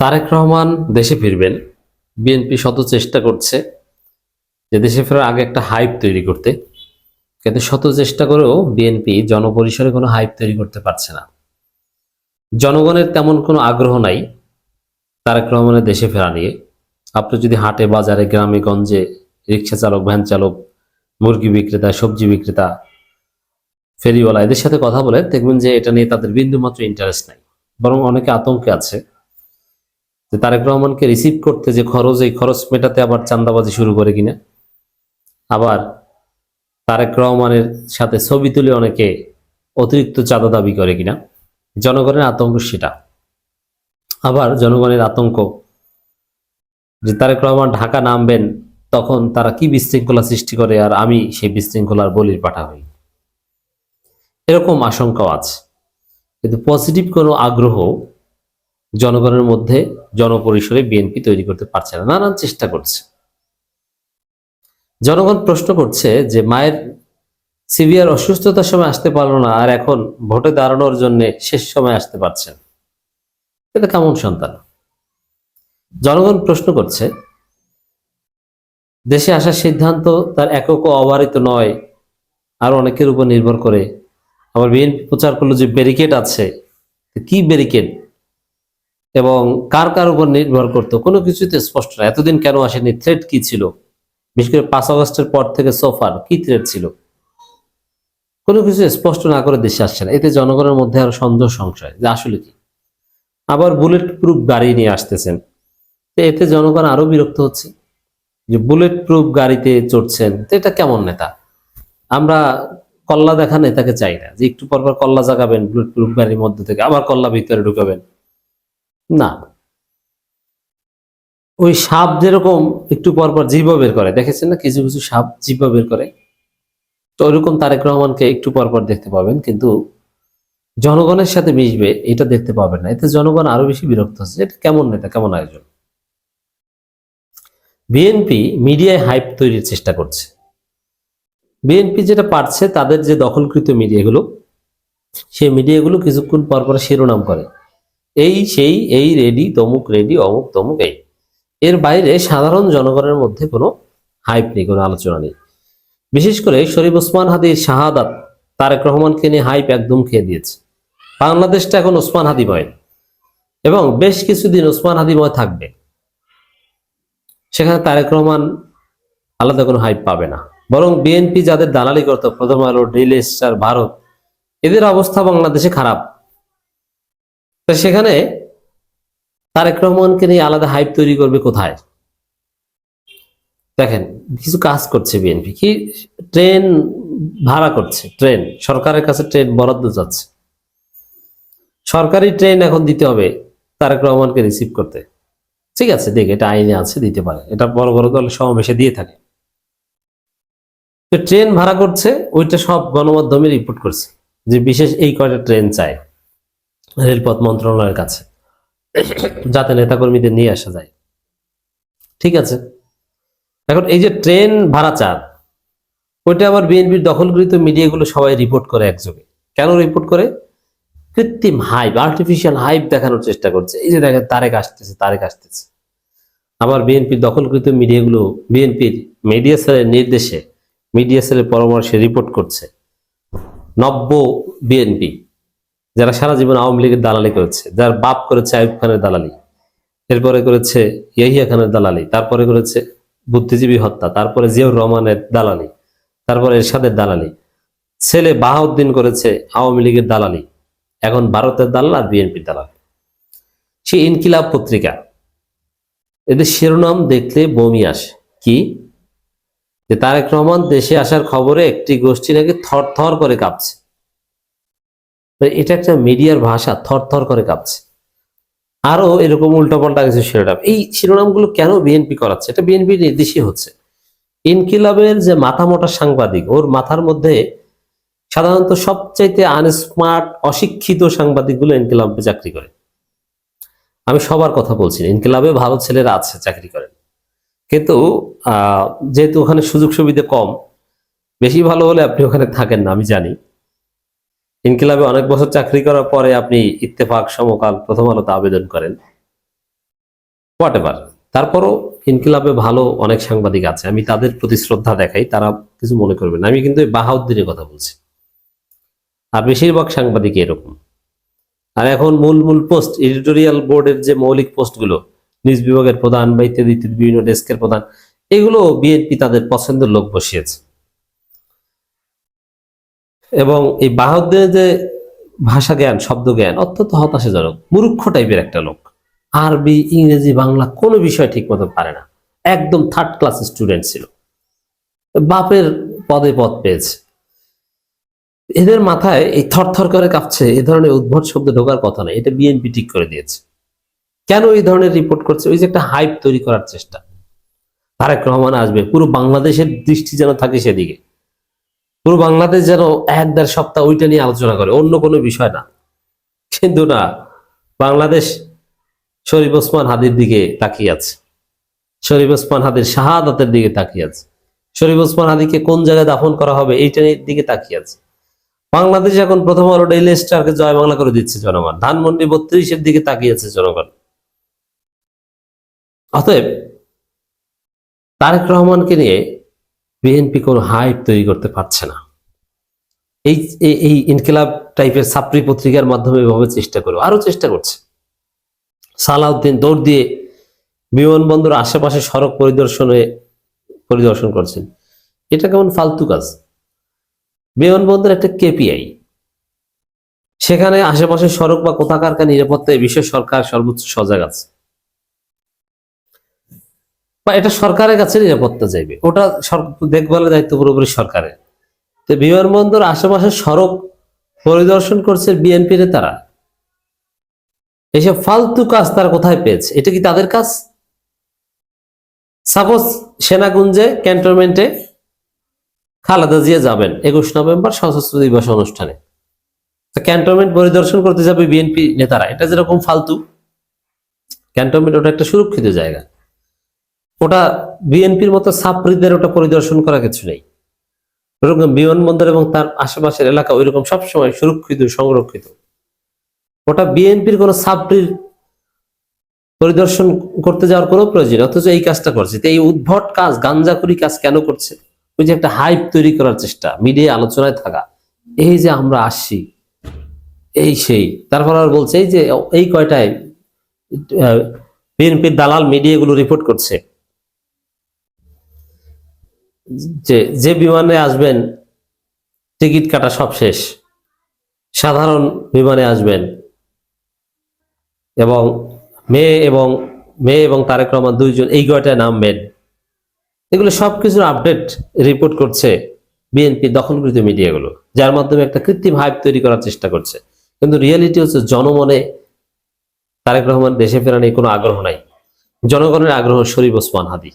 তারেক রহমান দেশে ফিরবেন। বিএনপি শত চেষ্টা করছে যে দেশে ফেরার আগে একটা হাইপ তৈরি করতে। কিন্তু শত চেষ্টা করেও বিএনপি জনপরিসরে কোনো হাইপ তৈরি করতে পারছে না। জনগণের তেমন কোনো আগ্রহ নাই তারেক রহমানের দেশে ফেরা নিয়ে। আপনি যদি হাটে, বাজারে, গ্রামে, গঞ্জে, রিক্সা চালক, ভ্যান চালক, মুরগি বিক্রেতা, সবজি বিক্রেতা, ফেরিওয়ালা, এদের সাথে কথা বলে দেখবেন যে এটা নিয়ে তাদের বিন্দুমাত্র ইন্টারেস্ট নাই। বরং অনেকে আতঙ্কে আছে। যে তারেক রহমানকে রিসিভ করতে যে খরচ, এই খরচ মেটাতে আবার চান্দাবাজি শুরু করে কিনা? আবার তারেক রহমানের সাথে ছবি তুলে অনেকে অতিরিক্ত চাঁদা দাবি করে কিনা? জনগণের আতঙ্ক সেটা। আবার জনগণের আতঙ্ক যে তারেক রহমান ঢাকা নামবেন, তখন তারা কি বিশৃঙ্খলা সৃষ্টি করে আর আমি সেই বিশৃঙ্খলার বলির পাঠা হই? এরকম আশঙ্কাও আছে। কিন্তু পজিটিভ কোনো আগ্রহ জনগণের মধ্যে জনপরিসরে বিএনপি তৈরি করতে পারছে না। নানান চেষ্টা করছে। জনগণ প্রশ্ন করছে যে, মায়ের সিভিয়ার অসুস্থতার সময় আসতে পারল না আর এখন ভোটে দাঁড়ানোর জন্য শেষ সময় আসতে পারছেন এটা কেমন সন্তান? জনগণ প্রশ্ন করছে, দেশে আসার সিদ্ধান্ত তার একক অবারিত নয়। আর অনেকের উপর নির্ভর করে। আবার বিএনপি প্রচার করল যে, ব্যারিকেড আছে। কি ব্যারিকেড? এবং কার কার উপর নির্ভর করতো? কোনো কিছুতে স্পষ্ট না। এতদিন কেন আসেনি থ্রেট কি ছিল? বিশেষ করে পাঁচ আগস্টের পর থেকে সোফার কি থ্রেট ছিল? কোনো কিছু স্পষ্ট না করে দেশে আসছে না। এতে জনগণের মধ্যে আরও সন্দেহ সংশয় যে আসলে কি? আবার বুলেট প্রুফ গাড়ি নিয়ে আসতেছেন। তো এতে জনগণ আরও বিরক্ত হচ্ছে। যে বুলেট প্রুফ গাড়িতে চড়ছেন, তো এটা কেমন নেতা? আমরা কল্লা দেখা নেতাকে চাই না। যে একটু পরপর কল্লা জাগাবেন বুলেট প্রুফ গাড়ির মধ্যে থেকে, আবার কল্লা ভিতরে ঢুকাবেন। না। ওই সাপ যেরকম একটু পরপর জিভা বের করে, দেখেছেন না? কিছু কিছু সাপ জিভা বের করে। তো ওইরকম তারেক রহমানকে একটু পরপর দেখতে পাবেন, কিন্তু জনগণের সাথে মিশবে এটা দেখতে পাবেন না। এতে জনগণ আরও বেশি বিরক্ত হচ্ছে। এটা কেমন নেতা? কেমন আয়োজন বিএনপি মিডিয়ায় হাইপ তৈরির চেষ্টা করছে। বিএনপি যেটা পারছে, তাদের যে দখলকৃত মিডিয়াগুলো, সেই মিডিয়াগুলো কিছুক্ষণ পর পর শিরোনাম করে। এই সেই, এই রেডি তমুক রেডি অমুক তমুক এই। এর বাইরে সাধারণ জনগণের মধ্যে কোনো হাইপ নেই, কোনো আলোচনা নেই। বিশেষ করে শরীফ ওসমান হাদির শাহাদাত, তারেক রহমানকে নিয়ে হাইপ একদম খেয়ে দিয়েছে। বাংলাদেশটা এখন ওসমান হাদিময়। এবং বেশ কিছুদিন ওসমান হাদিময় থাকবে। সেখানে তারেক রহমান আলাদা কোনো হাইপ পাবে না। বরং বিএনপি যাদের দালালি করতো প্রথম আলো ডেইলি স্টার, ভারত, এদের অবস্থা বাংলাদেশে খারাপ। তো সেখানে তারেক রহমানকে নিয়ে আলাদা হাইপ তৈরি করবে কোথায়? দেখেন, কিছু কাজ করছে বিএনপি কি ট্রেন ভাড়া করছে, ট্রেন, সরকারের কাছে ট্রেন বরাদ্দ যাচ্ছে সরকারি ট্রেন এখন দিতে হবে তারেক রহমানকে রিসিভ করতে। ঠিক আছে, দেখ, এটা আইনে আছে, দিতে পারে। এটা বড় বড় দল সমাবেশে দিয়ে থাকে। ট্রেন ভাড়া করছে, ওইটা সব গণমাধ্যমে রিপোর্ট করছে যে বিশেষ এই কয়টা ট্রেন চায়। রেলপথ মন্ত্রণালয়ের কাছে। যাতে নেতাকর্মীদের নিয়ে আসা যায়। ঠিক আছে? এখন এই যে ট্রেন ভাড়া চান ওইটা আবার বিএনপির দখলকৃত মিডিয়াগুলো সবাই রিপোর্ট করে একযোগে। কেন রিপোর্ট করে? কৃত্রিম হাইপ আর্টিফিশিয়াল হাইপ দেখানোর চেষ্টা করছে। এই যে দেখেন, তারেক আসতেছে তারেক আসতেছে। আবার বিএনপির দখলকৃত মিডিয়াগুলো, বিএনপির মিডিয়া সেলের নির্দেশে মিডিয়া সেলের পরামর্শে রিপোর্ট করছে। নব্য বিএনপি। যারা সারা জীবন আওয়ামী লীগের দালালি করেছে, যার বাপ করেছে আইব খানের দালালি, এরপরে করেছে ইয়াহিয়া খানের দালালি, তারপরে করেছে বুদ্ধিজীবী হত্যা, তারপরে জিয়াউর রহমানের দালালি, তারপরে এরশাদের দালালি, ছেলে বাহাউদ্দিন করেছে আওয়ামী লীগের দালালি, এখন ভারতের দালাল আর বিএনপির দালাল। সে ইনকিলাব পত্রিকা, এদের শিরোনাম দেখলে বমি আসে। কি? যে তারেক রহমান দেশে আসার খবরে একটি গোষ্ঠী নাকি থর থর করে কাঁপছে। তো এটা একটা মিডিয়ার ভাষা থর থর করে কাঁপছে। আরও এরকম উল্টোপাল্টা কিছু শিরোনাম। এই শিরোনামগুলো কেন বিএনপি করাচ্ছে? এটা বিএনপি নির্দেশই হচ্ছে। ইনকিলাবের যে মাথা মোটা সাংবাদিক, ওর মাথার মধ্যে সাধারণত সবচাইতে আনস্মার্ট, অশিক্ষিত সাংবাদিকগুলো ইনকিলাবে চাকরি করে। আমি সবার কথা বলছি ইনকিলাবে ভালো ছেলেরা আছে, চাকরি করেন। কিন্তু যেহেতু ওখানে সুযোগ সুবিধা কম, বেশি ভালো হলে আপনি ওখানে থাকেন না, আমি জানি। ইনকিলাবে অনেক বছর চাকরি করার পরে আপনি ইত্তেফাক, সমকাল, প্রথম আলোতে আবেদন করেন। হোয়াট এভার তারপরও ইনকিলাবে ভালো অনেক সাংবাদিক আছে, আমি তাদের প্রতি শ্রদ্ধা দেখাই, তারা কিছু মনে করবে না। আমি কিন্তু বাহাউদ্দিনের কথা বলছি। আর বেশিরভাগ সাংবাদিক এরকম। আর এখন মূল মূল পোস্ট, এডিটোরিয়াল বোর্ডের যে মৌলিক পোস্টগুলো, নিজ বিভাগের প্রধান বা ইত্যাদি বিভিন্ন ডেস্কের প্রধান, এগুলো বিএনপি তাদের পছন্দের লোক বসিয়েছে। এবং এই বাহাউদ্দিনের যে ভাষা জ্ঞান, শব্দ জ্ঞান অত্যন্ত হতাশাজনক, মূর্খ টাইপের একটা লোক। আরবি, ইংরেজি, বাংলা কোনো বিষয় ঠিক মতো পারে না। একদম থার্ড ক্লাস স্টুডেন্ট ছিল। বাপের পদে পদ পেয়েছে। এদের মাথায় এই থরথর করে কাঁপছে, এ ধরনের উদ্ভট শব্দ ঢোকার কথা নয়, এটা বিএনপি ঠিক করে দিয়েছে। কেন এই ধরনের রিপোর্ট করছে? ওই যে একটা হাইপ তৈরি করার চেষ্টা। তারেক রহমান আসবে, পুরো বাংলাদেশের দৃষ্টি যেন থাকে সেদিকে। পুরো বাংলাদেশ যেন এক দেড় সপ্তাহ ওইটা নিয়ে আলোচনা করে, অন্য কোনো বিষয় না। কিন্তু না, বাংলাদেশ শরীফ ওসমান হাদির দিকে তাকিয়ে আছে। শরীফ ওসমান হাদির শাহাদাতের দিকে তাকিয়ে আছে। শরীফ ওসমান হাদিকে কোন জায়গায় দাফন করা হবে এইটার দিকে তাকিয়ে আছে। বাংলাদেশ এখন প্রথম আলো ডেইলি স্টারকে জয় বাংলা করে দিচ্ছে জনগণ। ধানমন্ডি বত্রিশের দিকে তাকিয়ে আছে জনগণ। অতএব তারেক রহমানকে নিয়ে বিএনপি কোনো হাইপ তৈরি করতে পারছে না। এই, এই- ইনকিলাব টাইপের ছাত্রী পত্রিকার মাধ্যমে এভাবে চেষ্টা করো আরও চেষ্টা করছে। সালাউদ্দিন দৌড় দিয়ে বিমানবন্দর আশেপাশে সড়ক পরিদর্শনে পরিদর্শন করছেন। এটা কেমন ফালতু কাজ? বিমানবন্দর একটা কেপিআই সেখানে আশেপাশে সড়ক বা কোথাকার কার নিরাপত্তা এই সরকার সর্বোচ্চ সজাগ আছে। বা এটা সরকারের কাছে নিরাপত্তা চাইবে। ওটা দেখভালের দায়িত্ব পুরোপুরি সরকারের। তো বিমানবন্দর আশেপাশে সড়ক পরিদর্শন করছে বিএনপি নেতারা। এইসব ফালতু কাজ তারা কোথায় পেয়েছে? এটা কি তাদের কাজ? সাপোজ সেনাগুঞ্জে, ক্যান্টনমেন্টে খালেদা জিয়া যাবেন একুশ নভেম্বর সশস্ত্র দিবস অনুষ্ঠানে। ক্যান্টনমেন্ট পরিদর্শন করতে যাবে বিএনপি নেতারা। এটা যেরকম ফালতু, ক্যান্টনমেন্ট ওটা একটা সুরক্ষিত জায়গা। ওটা বিএনপির মতো সাপ্রিদের ওটা পরিদর্শন করা কিছু নেই। ওরকম বিমানবন্দর এবং তার আশেপাশের এলাকা ওইরকম সবসময় সুরক্ষিত, সংরক্ষিত। ওটা বিএনপির কোনো সাপ্রির পরিদর্শন করতে যাওয়ার কোনো প্রয়োজন অথচ এই কাজটা করছে। এই উদ্ভট কাজ, গাঞ্জাখুরি কাজ কেন করছে? ওই যে একটা হাইপ তৈরি করার চেষ্টা, মিডিয়া আলোচনায় থাকা। এই যে আমরা আসছি, এই সেই। তারপর আর বলছে এই যে এই কয়টায় বিএনপির দালাল মিডিয়াগুলো রিপোর্ট করছে। যে যে বিমানে আসবেন, টিকিট কাটা সব শেষ। সাধারণ বিমানে আসবেন। এবং মেয়ে এবং মেয়ে এবং তারেক রহমান দুইজন এই কয়টায় নামবেন। এগুলো সবকিছুর আপডেট রিপোর্ট করছে বিএনপি দখলকৃত মিডিয়াগুলো, যার মাধ্যমে একটা কৃত্রিম হাইপ তৈরি করার চেষ্টা করছে। কিন্তু রিয়েলিটি হচ্ছে জনমনে তারেক রহমান দেশে ফেরা নিয়ে কোনো আগ্রহ নাই। জনগণের আগ্রহ শরীফ ওসমান হাদি।